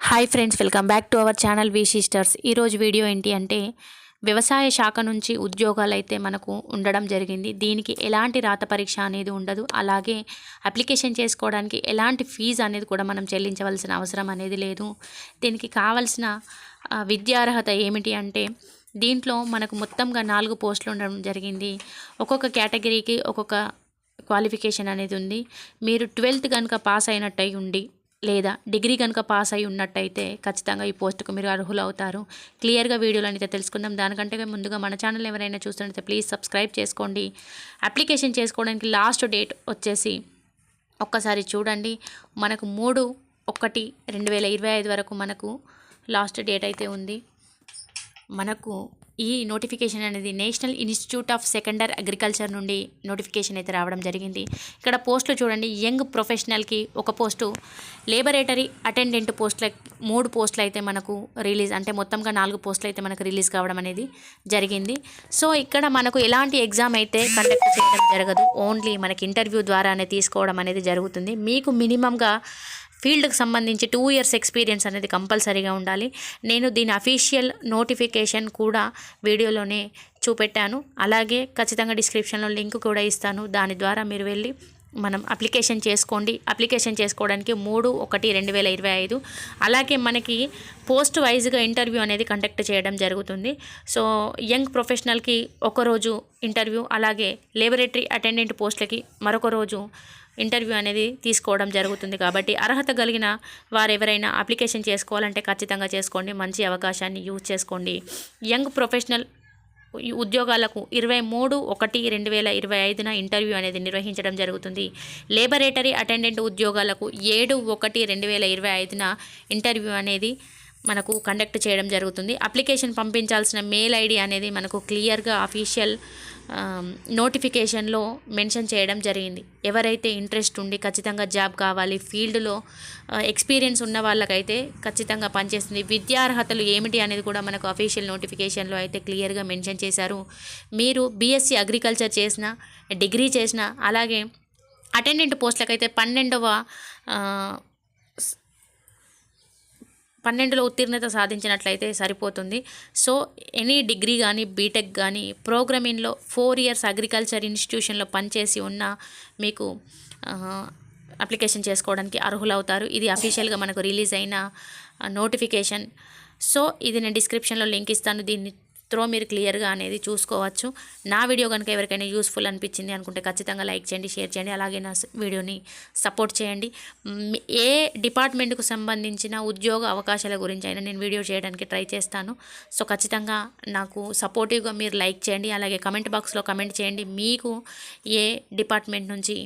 Hi friends welcome back to our channel V sisters ఈరోజు video ఏంటి అంటే వ్యవసాయ శాఖ నుంచి ఉద్యోగాలు అయితే మనకు ఉండడం జరిగింది. దీనికి ఎలాంటి రాత పరీక్ష అనేది ఉండదు. అలాగే అప్లికేషన్ చేసుకోవడానికి ఎలాంటి ఫీజు అనేది కూడా మనం చెల్లించవలసిన అవసరం అనేది లేదు. దీనికి కావలసిన విద్యార్హత ఏమిటి అంటే దీంట్లో మనకు మొత్తంగా నాలుగు పోస్టులు ఉండడం జరిగింది. ఒక్కొక్క కేటగిరీకి ఒక్కొక్క క్వాలిఫికేషన్ అనేది ఉంది. మీరు ట్వెల్త్ కనుక పాస్ అయినట్టయి ఉండి లేదా డిగ్రీ కనుక పాస్ అయి ఉన్నట్టయితే ఖచ్చితంగా ఈ పోస్టుకు మీరు అర్హులు అవుతారు క్లియర్గా వీడియోలో అయితే తెలుసుకుందాం. దానికంటే ముందుగా మన ఛానల్ ఎవరైనా చూస్తుంటే ప్లీజ్ సబ్స్క్రైబ్ చేసుకోండి. అప్లికేషన్ చేసుకోవడానికి లాస్ట్ డేట్ వచ్చేసి ఒక్కసారి చూడండి. మనకు మూడు ఒకటి రెండు వేల ఇరవై ఐదు వరకు మనకు లాస్ట్ డేట్ అయితే ఉంది. మనకు ఈ నోటిఫికేషన్ అనేది national institute of secondary agriculture నుండి నోటిఫికేషన్ అయితే రావడం జరిగింది. ఇక్కడ పోస్టులు చూడండి యంగ్ ప్రొఫెషనల్కి ఒక పోస్టు లేబరేటరీ అటెండెంట్ పోస్టుల మూడు పోస్టులు అయితే మనకు రిలీజ్ అంటే మొత్తంగా నాలుగు పోస్టులు అయితే మనకు రిలీజ్ కావడం అనేది జరిగింది. సో ఇక్కడ మనకు ఎలాంటి ఎగ్జామ్ అయితే కండక్ట్ చేయడం జరగదు. ఓన్లీ మనకి ఇంటర్వ్యూ ద్వారానే తీసుకోవడం అనేది జరుగుతుంది. మీకు మినిమంగా ఫీల్డ్కి సంబంధించి టూ ఇయర్స్ ఎక్స్పీరియన్స్ అనేది కంపల్సరీగా ఉండాలి. నేను దీని అఫీషియల్ నోటిఫికేషన్ కూడా వీడియోలోనే చూపెట్టాను. అలాగే ఖచ్చితంగా డిస్క్రిప్షన్లో లింక్ కూడా ఇస్తాను. దాని ద్వారా మీరు వెళ్ళి మనం అప్లికేషన్ చేసుకోండి. అప్లికేషన్ చేసుకోవడానికి మూడు ఒకటి రెండు వేల ఇరవై ఐదు. అలాగే మనకి పోస్ట్ వైజ్గా ఇంటర్వ్యూ అనేది కండక్ట్ చేయడం జరుగుతుంది. సో యంగ్ ప్రొఫెషనల్కి ఒకరోజు ఇంటర్వ్యూ అలాగే లేబరేటరీ అటెండెంట్ పోస్టులకి మరొక రోజు ఇంటర్వ్యూ అనేది తీసుకోవడం జరుగుతుంది. కాబట్టి అర్హత కలిగిన వారు ఎవరైనా అప్లికేషన్ చేసుకోవాలంటే ఖచ్చితంగా చేసుకోండి. మంచి అవకాశాన్ని యూజ్ చేసుకోండి. యంగ్ ప్రొఫెషనల్ ఉద్యోగాలకు ఇరవై మూడు ఒకటి రెండు వేల ఇరవై ఐదున ఇంటర్వ్యూ అనేది నిర్వహించడం జరుగుతుంది. లేబరేటరీ అటెండెంట్ ఉద్యోగాలకు ఏడు ఒకటి రెండు వేల ఇరవై ఐదున ఇంటర్వ్యూ అనేది మనకు కండక్ట్ చేయడం జరుగుతుంది. అప్లికేషన్ పంపించాల్సిన మెయిల్ ఐడి అనేది మనకు క్లియర్గా అఫీషియల్ నోటిఫికేషన్లో మెన్షన్ చేయడం జరిగింది. ఎవరైతే ఇంట్రెస్ట్ ఉండి ఖచ్చితంగా జాబ్ కావాలి ఫీల్డ్లో ఎక్స్పీరియన్స్ uh, ఉన్న వాళ్ళకైతే ఖచ్చితంగా పనిచేస్తుంది. విద్యార్హతలు ఏమిటి అనేది కూడా మనకు అఫీషియల్ నోటిఫికేషన్లో అయితే క్లియర్గా మెన్షన్ చేశారు. మీరు బీఎస్సీ అగ్రికల్చర్ చేసిన డిగ్రీ చేసిన అలాగే అటెండెంట్ పోస్టులకైతే పన్నెండవ uh, పన్నెండులో ఉత్తీర్ణత సాధించినట్లయితే సరిపోతుంది. సో ఎనీ డిగ్రీ కానీ బీటెక్ కానీ ప్రోగ్రామింగ్లో ఫోర్ ఇయర్స్ అగ్రికల్చర్ ఇన్స్టిట్యూషన్లో పనిచేసి ఉన్న మీకు అప్లికేషన్ చేసుకోవడానికి అర్హులవుతారు. ఇది అఫీషియల్గా మనకు రిలీజ్ అయిన నోటిఫికేషన్. సో ఇది నేను డిస్క్రిప్షన్లో లింక్ ఇస్తాను. దీన్ని త్రో మీరు క్లియర్గా అనేది చూసుకోవచ్చు. నా వీడియో కనుక ఎవరికైనా యూస్ఫుల్ అనిపించింది అనుకుంటే ఖచ్చితంగా లైక్ చేయండి షేర్ చేయండి అలాగే నా వీడియోని సపోర్ట్ చేయండి. ఏ డిపార్ట్మెంట్కు సంబంధించిన ఉద్యోగ అవకాశాల గురించి అయినా నేను వీడియో చేయడానికి ట్రై చేస్తాను. సో ఖచ్చితంగా నాకు సపోర్టివ్గా మీరు లైక్ చేయండి అలాగే కమెంట్ బాక్స్లో కమెంట్ చేయండి. మీకు ఏ డిపార్ట్మెంట్ నుంచి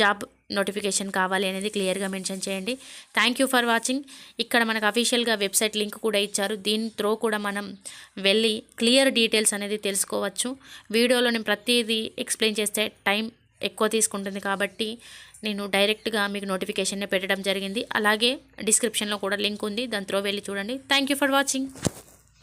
జాబ్ నోటిఫికేషన్ కావాలి అనేది క్లియర్గా మెన్షన్ చేయండి. Thank you for watching. ఇక్కడ మనకు అఫీషియల్గా వెబ్సైట్ లింక్ కూడా ఇచ్చారు. దీని త్రో కూడా మనం వెళ్ళి క్లియర్ డీటెయిల్స్ అనేది తెలుసుకోవచ్చు. వీడియోలో నేను ప్రతిదీ ఎక్స్ప్లెయిన్ చేస్తే టైం ఎక్కువ తీసుకుంటుంది కాబట్టి నేను డైరెక్ట్గా మీకు నోటిఫికేషన్ పెట్టడం జరిగింది. అలాగే డిస్క్రిప్షన్లో కూడా లింక్ ఉంది. దాని త్రో వెళ్ళి చూడండి. Thank you for watching.